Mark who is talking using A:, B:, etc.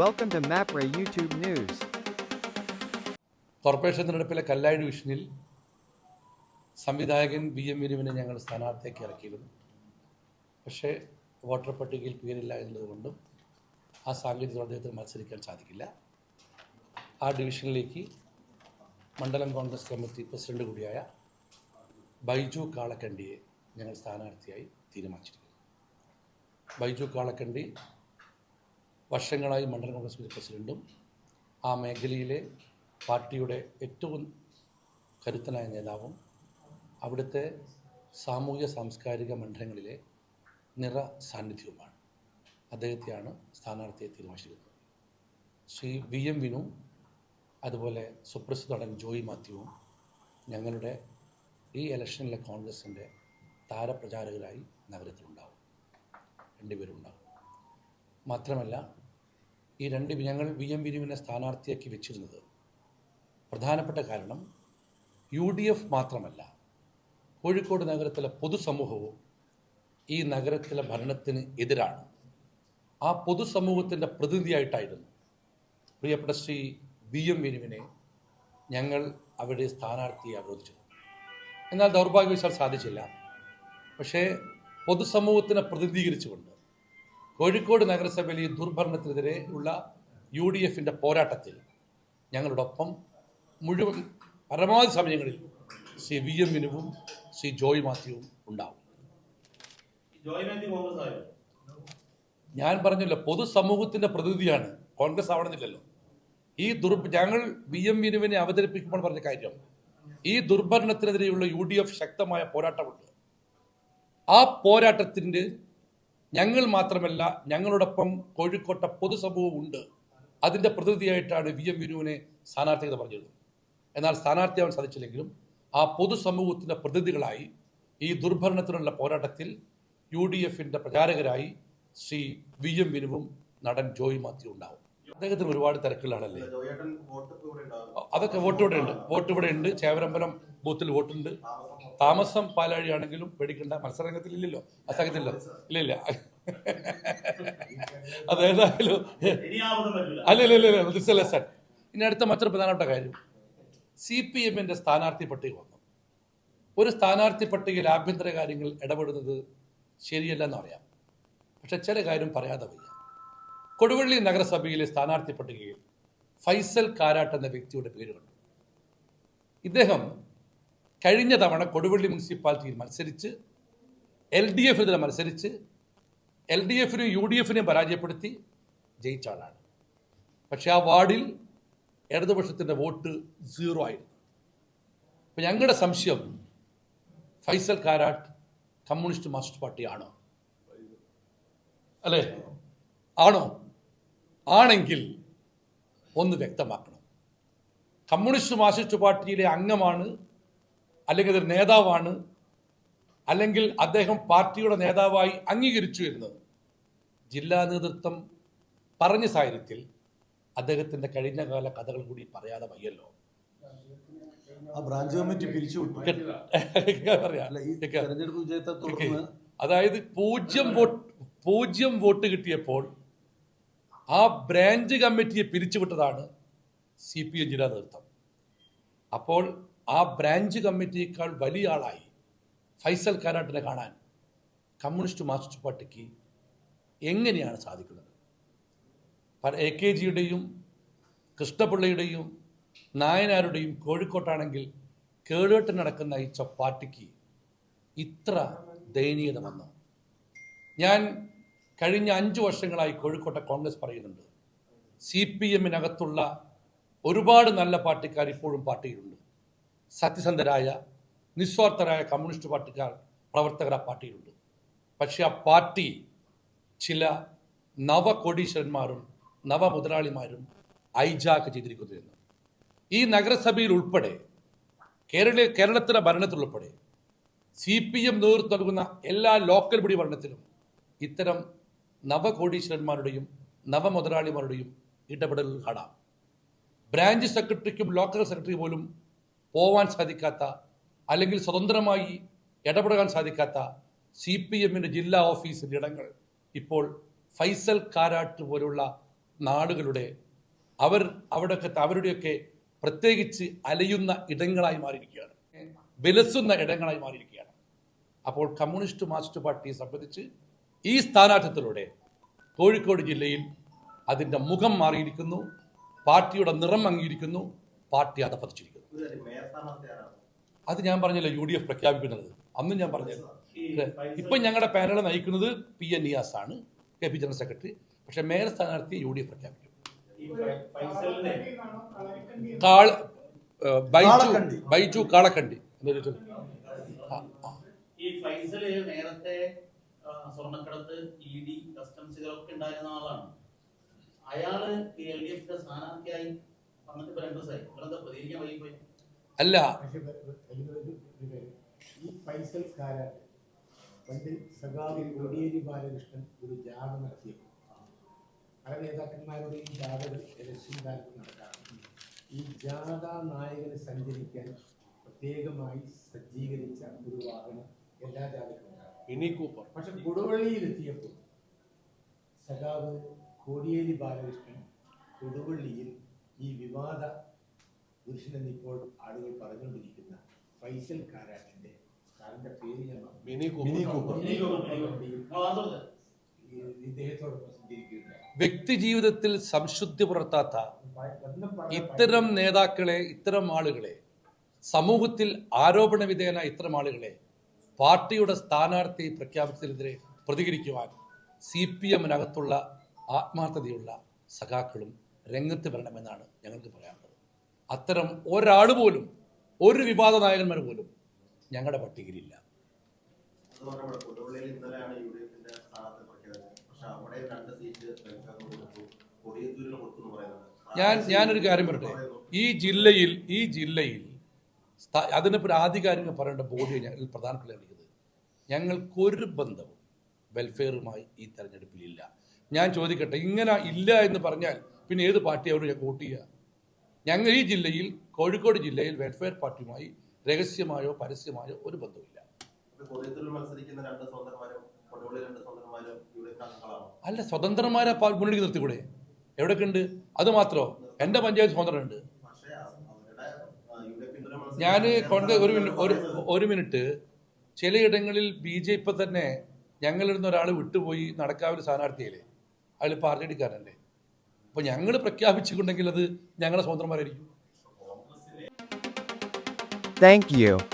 A: Welcome to MAPRA YouTube news
B: corporation തിരഞ്ഞെടുപ്പിലെ കല്ലായി ഡിവിഷനിൽ സംവിധായകൻ വി എം വിനുവിനെ ഞങ്ങൾ സ്ഥാനാർത്ഥിയാക്കി ഇറക്കിയിരുന്നു. പക്ഷേ വോട്ടർ പട്ടികയിൽ പേരില്ല എന്നതുകൊണ്ടും ആ സാഹചര്യത്തിൽ അദ്ദേഹത്തിന് മത്സരിക്കാൻ സാധിക്കില്ല. ആ ഡിവിഷനിലേക്ക് മണ്ഡലം കോൺഗ്രസ് കമ്മിറ്റി പ്രസിഡന്റ് കൂടിയായ ബൈജു കാളക്കണ്ടിയെ ഞങ്ങൾ സ്ഥാനാർത്ഥിയായി തീരുമാനിച്ചിരിക്കുന്നു. ബൈജു കാളക്കണ്ടി വർഷങ്ങളായി മണ്ഡലം കോൺഗ്രസ് പ്രസിഡന്റും ആ മേഖലയിലെ പാർട്ടിയുടെ ഏറ്റവും കരുത്തനായ നേതാവും അവിടുത്തെ സാമൂഹ്യ സാംസ്കാരിക മണ്ഡലങ്ങളിലെ നിറ സാന്നിധ്യവുമാണ്. അദ്ദേഹത്തെയാണ് സ്ഥാനാർത്ഥിയെ തീരുമാനിച്ചിരിക്കുന്നത്. ശ്രീ വി എം വിനു അതുപോലെ സുപ്രസിദ്ധ നടൻ ജോയി മാത്യുവും ഞങ്ങളുടെ ഈ ഇലക്ഷനിലെ കോൺഗ്രസിന്റെ താരപ്രചാരകരായി നഗരത്തിലുണ്ടാവും. രണ്ടുപേരുണ്ടാവും മാത്രമല്ല ഈ രണ്ട് ഞങ്ങൾ വി എം വിനുവിനെ സ്ഥാനാർത്ഥിയാക്കി വെച്ചിരുന്നത്. പ്രധാനപ്പെട്ട കാരണം യു ഡി എഫ് മാത്രമല്ല കോഴിക്കോട് നഗരത്തിലെ പൊതുസമൂഹവും ഈ നഗരത്തിലെ ഭരണത്തിന് എതിരാണ്. ആ പൊതുസമൂഹത്തിന്റെ പ്രതിനിധിയായിട്ടായിരുന്നു പ്രിയപ്പെട്ട ശ്രീ വി എം വിനുവിനെ ഞങ്ങൾ അവിടെ സ്ഥാനാർത്ഥിയെ അവരോധിച്ചത് എന്നാൽ ദൗർഭാഗ്യവശാൽ സാധിച്ചില്ല. പക്ഷേ പൊതുസമൂഹത്തിനെ പ്രതിനിധീകരിച്ചുകൊണ്ട് കോഴിക്കോട് നഗരസഭയിൽ ഈ ദുർഭരണത്തിനെതിരെ ഉള്ള യു ഡി എഫിന്റെ പോരാട്ടത്തിൽ ഞങ്ങളോടൊപ്പം മുഴുവൻ പരമാവധി സമയങ്ങളിൽ ശ്രീ വി എം വിനുവും ശ്രീ ജോയ് മാത്യുവും ഉണ്ടാവും. ഞാൻ പറഞ്ഞല്ലോ പൊതുസമൂഹത്തിന്റെ പ്രതിനിധിയാണ്. കോൺഗ്രസ് ആവണമെന്നില്ലല്ലോ. ഈ ദുർ ഞങ്ങൾ വി എം വിനുവിനെ അവതരിപ്പിക്കുമ്പോൾ പറഞ്ഞ കാര്യം ഈ ദുർഭരണത്തിനെതിരെയുള്ള യു ഡി എഫ് ശക്തമായ പോരാട്ടമുണ്ട്. ആ പോരാട്ടത്തിന്റെ ഞങ്ങൾ മാത്രമല്ല ഞങ്ങളോടൊപ്പം കോഴിക്കോട്ടെ പൊതുസമൂഹം ഉണ്ട്. അതിന്റെ പ്രതിനിധിയായിട്ടാണ് വി എം വിനുവിനെ സ്ഥാനാർത്ഥികത പറഞ്ഞത് എന്നാൽ സ്ഥാനാർത്ഥിയാവാൻ സാധിച്ചില്ലെങ്കിലും ആ പൊതുസമൂഹത്തിന്റെ പ്രതിനിധികളായി ഈ ദുർഭരണത്തിനുള്ള പോരാട്ടത്തിൽ യു ഡി എഫിന്റെ പ്രചാരകരായി ശ്രീ വി എം വിനുവും നടൻ ജോയി മാത്യു ഉണ്ടാവും. അദ്ദേഹത്തിന് ഒരുപാട് തിരക്കുകളാണല്ലേ അതൊക്കെ വോട്ട് ഇവിടെ ഉണ്ട്. വോട്ട് ഇവിടെ ഉണ്ട്. ചേവരമ്പലം ബൂത്തിൽ വോട്ടുണ്ട്. താമസം പാലാഴിയാണെങ്കിലും പേടിക്കേണ്ട. മത്സരരംഗത്തിൽ ഇല്ലല്ലോ. അസംഗത്തില്ലല്ലോ ഇല്ല ഇല്ല അതേതായാലും
C: അല്ലല്ലല്ല ആവതും
B: സർ. ഇനി അടുത്ത മറ്റൊരു പ്രധാനപ്പെട്ട കാര്യം. സി പി എമ്മിന്റെ സ്ഥാനാർത്ഥി പട്ടിക വന്നു. ഒരു സ്ഥാനാർത്ഥി പട്ടികയിൽ ആഭ്യന്തര കാര്യങ്ങൾ ഇടപെടുന്നത് ശരിയല്ലെന്ന് അറിയാം. പക്ഷെ ചില കാര്യം പറയാതെ വയ്യ. കൊടുവള്ളി നഗരസഭയിലെ സ്ഥാനാർത്ഥി പട്ടികയിൽ ഫൈസൽ കാരാട്ട് എന്ന വ്യക്തിയുടെ പേര് കണ്ടു. ഇദ്ദേഹം കഴിഞ്ഞ തവണ കൊടുവള്ളി മുനിസിപ്പാലിറ്റിയിൽ മത്സരിച്ച് എൽ ഡി എഫിനെതിരെ മത്സരിച്ച് എൽ ഡി എഫിനെയും യു ഡി എഫിനെയും പരാജയപ്പെടുത്തി ജയിച്ച ആളാണ്. പക്ഷെ ആ വാർഡിൽ ഇടതുപക്ഷത്തിന്റെ വോട്ട് സീറോ ആയിരുന്നു. അപ്പം ഞങ്ങളുടെ സംശയം ഫൈസൽ കാരാട്ട് കമ്മ്യൂണിസ്റ്റ് മാർക്സിസ്റ്റ് പാർട്ടിയാണോ അല്ലേ? ആണോ? ആണെങ്കിൽ ഒന്ന് വ്യക്തമാക്കണം. കമ്മ്യൂണിസ്റ്റ് മാർക്സിസ്റ്റ് പാർട്ടിയിലെ അംഗമാണ് അല്ലെങ്കിൽ അതൊരു നേതാവാണ് അല്ലെങ്കിൽ അദ്ദേഹം പാർട്ടിയുടെ നേതാവായി അംഗീകരിച്ചു എന്ന് ജില്ലാ നേതൃത്വം പറഞ്ഞ സാഹചര്യത്തിൽ അദ്ദേഹത്തിന്റെ കഴിഞ്ഞകാല കഥകൾ കൂടി പറയാതെ വയ്യല്ലോ.
D: ബ്രാഞ്ച് കമ്മിറ്റി പിരിച്ചു
B: അതായത് പൂജ്യം വോട്ട് പൂജ്യം വോട്ട് കിട്ടിയപ്പോൾ ആ ബ്രാഞ്ച് കമ്മിറ്റിയെ പിരിച്ചുവിട്ടതാണ് സി പി എം ജില്ലാ നേതൃത്വം. അപ്പോൾ ആ ബ്രാഞ്ച് കമ്മിറ്റിയേക്കാൾ വലിയ ആളായി ഫൈസൽ കാരാട്ടിനെ കാണാൻ കമ്മ്യൂണിസ്റ്റ് മാർക്സിസ്റ്റ് പാർട്ടിക്ക് എങ്ങനെയാണ് സാധിക്കുന്നത്? എ കെ ജിയുടെയും കൃഷ്ണപിള്ളയുടെയും നായനാരുടെയും കോഴിക്കോട്ടാണെങ്കിൽ കേടുകെട്ട് നടക്കുന്ന ഈ പാർട്ടിക്ക് ഇത്ര ദയനീയത വന്നു? ഞാൻ കഴിഞ്ഞ അഞ്ച് വർഷങ്ങളായി കോഴിക്കോട്ടെ കോൺഗ്രസ് പറയുന്നുണ്ട്. സി പി എമ്മിനകത്തുള്ള ഒരുപാട് നല്ല പാർട്ടിക്കാർ ഇപ്പോഴും പാർട്ടിയിലുണ്ട്. സത്യസന്ധരായ നിസ്വാർത്ഥരായ കമ്മ്യൂണിസ്റ്റ് പാർട്ടിക്കാർ പ്രവർത്തകർ ആ പാർട്ടിയിലുണ്ട്. പക്ഷെ ആ പാർട്ടി ചില നവകോടീശ്വരന്മാരും നവമുതലാളിമാരും ഐജാക്ക് ചെയ്തിരിക്കുന്നു എന്ന്. ഈ നഗരസഭയിൽ ഉൾപ്പെടെ കേരള കേരളത്തിലെ ഭരണത്തിലുൾപ്പെടെ സി പി എം നേതൃത്വം നൽകുന്ന എല്ലാ ലോക്കൽ ബോഡി ഭരണത്തിലും ഇത്തരം നവകോടീശ്വരന്മാരുടെയും നവമുതലാളിമാരുടെയും ഇടപെടലുകൾ കാണാം. ബ്രാഞ്ച് സെക്രട്ടറിക്കും ലോക്കൽ സെക്രട്ടറി പോലും പോവാൻ സാധിക്കാത്ത അല്ലെങ്കിൽ സ്വതന്ത്രമായി ഇടപെടാൻ സാധിക്കാത്ത സി പി എമ്മിന്റെ ജില്ലാ ഓഫീസിന്റെ ഇടങ്ങൾ ഇപ്പോൾ ഫൈസൽ കാരാട്ട് പോലുള്ള നാടുകളുടെ അവർ അവിടെയൊക്കെ അവരുടെയൊക്കെ പ്രത്യേകിച്ച് അലയുന്ന ഇടങ്ങളായി മാറിയിരിക്കുകയാണ്. വിലസുന്ന ഇടങ്ങളായി മാറിയിരിക്കുകയാണ്. അപ്പോൾ കമ്മ്യൂണിസ്റ്റ് മാർക്സിസ്റ്റ് പാർട്ടിയെ സംബന്ധിച്ച് ഈ സ്ഥാനാർത്ഥ്യത്തിലൂടെ കോഴിക്കോട് ജില്ലയിൽ അതിന്റെ മുഖം മാറിയിരിക്കുന്നു. പാർട്ടിയുടെ നിറം അംഗീകരിക്കുന്നു. പാർട്ടി അധപ്പതിച്ചിരിക്കുന്നു അത് ഞാൻ പറഞ്ഞല്ലോ യു ഡി എഫ് പ്രഖ്യാപിക്കുന്നത്. അന്നും ഞാൻ
C: പറഞ്ഞു
B: ഇപ്പം ഞങ്ങളുടെ പാനൽ നയിക്കുന്നത് പി എൻ നിയാസ് ആണ് കെ പി ജനറൽ സെക്രട്ടറി. പക്ഷെ മേയർ സ്ഥാനാർത്ഥി യു ഡി എഫ് പ്രഖ്യാപിക്കും. ബൈജു
D: കാളക്കണ്ടി.
B: ബൈജു കാളക്കണ്ടി. എന്നൊരു.
C: ഈ ഫൈസൽ നേരത്തെ സ്വർണക്കടത്ത് ഇ ഡി കസ്റ്റംസുകളൊക്കെ ഉണ്ടായിരുന്ന ആളാണ്. അയാൾ എൽ ഡി എഫിന്റെ സ്ഥാനാർത്ഥിയായി
B: അല്ല.
E: സഖാവ് കോടിയേരി ബാലകൃഷ്ണൻ ഒരു ജാഥ നടത്തിയപ്പോൾ. പല നേതാക്കന്മാരുടെ ഈ ജാഥകൾ ഇലക്ഷൻ കാലത്ത് നടക്കാറുണ്ട്. ഈ ജാഥ നായകന് സഞ്ചരിക്കാൻ പ്രത്യേകമായി സജ്ജീകരിച്ച ഒരു വാഹനം എല്ലാ പക്ഷെ കൊടുവള്ളിയിലെത്തിയപ്പോൾ സഖാവ് കോടിയേരി ബാലകൃഷ്ണൻ കൊടുവള്ളിയിൽ ഈ വിവാദ പുരുഷനെന്നിപ്പോൾ ആളുകൾ പറഞ്ഞുകൊണ്ടിരിക്കുന്ന ഫൈസൽ കാരാട്ടിന്റെ സാറിന്റെ പേര് ഞാൻ ഇദ്ദേഹത്തോടൊപ്പം സഞ്ചരിക്കുകയുണ്ടായി.
B: വ്യക്തി ജീവിതത്തിൽ സംശുദ്ധി പുലർത്താത്ത ഇത്തരം നേതാക്കളെ ഇത്തരം ആളുകളെ സമൂഹത്തിൽ ആരോപണ വിധേയന ഇത്തരം ആളുകളെ പാർട്ടിയുടെ സ്ഥാനാർത്ഥി പ്രഖ്യാപിച്ചതിനെതിരെ പ്രതികരിക്കുവാൻ സി പി എമ്മിനകത്തുള്ള ആത്മാർത്ഥതയുള്ള സഖാക്കളും രംഗത്ത് വരണമെന്നാണ് ഞങ്ങൾക്ക് പറയാനുള്ളത് അത്തരം ഒരാൾ പോലും ഒരു വിവാദ നായകന്മാർ പോലും ഞങ്ങളുടെ പട്ടികയിലില്ല. ഞാൻ ഞാനൊരു കാര്യം പറയട്ടെ? ഈ ജില്ലയിൽ ഈ ജില്ലയിൽ അതിനെ ഒരു ആധികാരികം പറയേണ്ട ബോഡി ഞങ്ങൾ പ്രധാനപ്പെട്ട അറിയിക്കുന്നത് ഞങ്ങൾക്കൊരു ബന്ധവും വെൽഫെയറുമായി ഈ തെരഞ്ഞെടുപ്പിലില്ല. ഞാൻ ചോദിക്കട്ടെ ഇങ്ങനെ ഇല്ല എന്ന് പറഞ്ഞാൽ പിന്നെ ഏത് പാർട്ടിയാണ് ഞാൻ വോട്ട് ചെയ്യുക ഞങ്ങൾ ഈ ജില്ലയിൽ കോഴിക്കോട് ജില്ലയിൽ വെൽഫെയർ പാർട്ടിയുമായി രഹസ്യമായോ പരസ്യമായോ ഒരു
C: അംഗങ്ങളാണ്
B: അല്ല സ്വതന്ത്രന്മാരെ മുന്നിലേക്ക് നിർത്തിക്കൂടെ? എവിടെയൊക്കെ ഉണ്ട് അത് മാത്രമോ എന്റെ പഞ്ചായത്ത് സ്വതന്ത്രമുണ്ട് ഞാൻ കോൺഗ്രസ് ഒരു മിനിറ്റ് ഒരു മിനിറ്റ്. ചിലയിടങ്ങളിൽ ബി ജെ പി തന്നെ ഞങ്ങളിടുന്ന ഒരാൾ വിട്ടുപോയി നടക്കാവിൽ സ്ഥാനാർത്ഥിയല്ലേ? അയാൾ ഡിക്കാരനല്ലേ? അപ്പോൾ ഞങ്ങൾ പ്രഖ്യാപിച്ചിട്ടുണ്ടെങ്കിൽ അത് ഞങ്ങളുടെ സ്വതന്ത്രമാരായിരിക്കും
A: താങ്ക് you.